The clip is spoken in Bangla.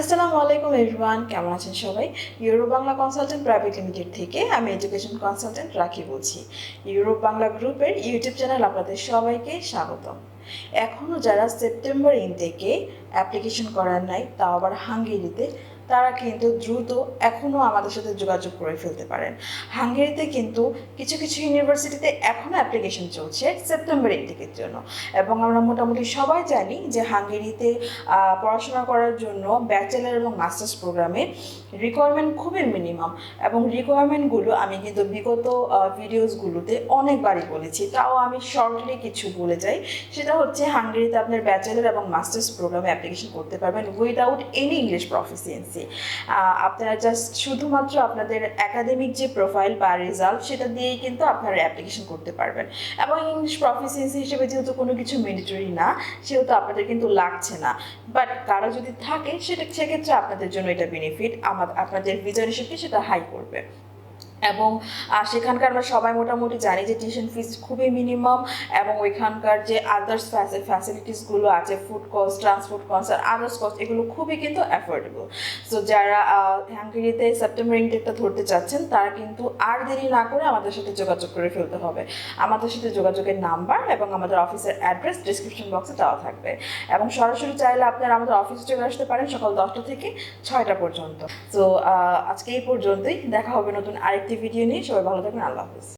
আসসালামু আলাইকুম এভরিওয়ান কেমন আছেন সবাই? Europe Bangla consultant private limited থেকে আমি এডুকেশন কনসালটেন্ট রাখি বলছি। ইউরোপ বাংলা গ্রুপের ইউটিউব চ্যানেল আপনাদের সবাইকে স্বাগতম। এখনও যারা সেপ্টেম্বর ইন থেকে অ্যাপ্লিকেশন করার নাই, তাও আবার হাঙ্গেরিতে তারা কিন্তু দ্রুত এখনও আমাদের সাথে যোগাযোগ করে ফেলতে পারেন। হাঙ্গেরিতে কিন্তু কিছু কিছু ইউনিভার্সিটিতে এখনও অ্যাপ্লিকেশন চলছে সেপ্টেম্বর ইনটেকের জন্য। এবং আমরা মোটামুটি সবাই জানি যে হাঙ্গেরিতে পড়াশোনা করার জন্য ব্যাচেলার এবং মাস্টার্স প্রোগ্রামে রিকোয়ারমেন্ট খুবই মিনিমাম এবং রিকোয়ারমেন্টগুলো আমি কিন্তু বিগত ভিডিওসগুলোতে অনেকবারই বলেছি। তাও আমি শর্টলি কিছু বলে যাই। সেটা হচ্ছে হাঙ্গেরিতে আপনার ব্যাচেলার এবং মাস্টার্স প্রোগ্রামে অ্যাপ্লিকেশন করতে পারবেন উইদাউট এনি ইংলিশ প্রফিসিয়েন্সি আপনারা জাস্ট শুধুমাত্র আপনাদের একাডেমিক যে প্রোফাইল বা রেজাল্ট সেটা দিয়েই কিন্তু আপনারা অ্যাপ্লিকেশন করতে পারবেন। এবং ইংলিশ প্রফিসিয়েন্সি হিসেবে যেহেতু কোনো কিছু মেন্ডেটরি না, সেহেতু আপনাদের কিন্তু লাগছে না। বাট কারও যদি থাকে, সেটা, সেক্ষেত্রে আপনাদের জন্য এটা বেনিফিট আমার আপনাদের ভিজন হিসেবে সেটা হাই করবে। এবং সেখানকার আমরা সবাই মোটামুটি জানি যে টিউশন ফিস খুবই মিনিমাম এবং ওইখানকার যে আদার্স ফ্যাসিলিটিসগুলো আছে ফুড কস্ট ট্রান্সপোর্ট কস্ট আর আদার্স কস্ট এগুলো খুবই কিন্তু অ্যাফোর্ডেবল সো যারা হাঙ্গেরিতে সেপ্টেম্বর ইনটেকটা ধরতে চাচ্ছেন, তারা কিন্তু আর দেরি না করে আমাদের সাথে যোগাযোগ করে ফেলতে হবে। আমাদের সাথে যোগাযোগের নাম্বার এবং আমাদের অফিসের অ্যাড্রেস ডিসক্রিপশন বক্সে দেওয়া থাকবে। এবং সরাসরি চাইলে আপনারা আমাদের অফিসে চলে আসতে পারেন সকাল দশটা থেকে ছয়টা পর্যন্ত। তো আজকে এই পর্যন্তই। দেখা হবে নতুন আরেকটি ভিডিও নিয়ে সবাই ভালো থাকবেন আল্লাহ হাফিজ।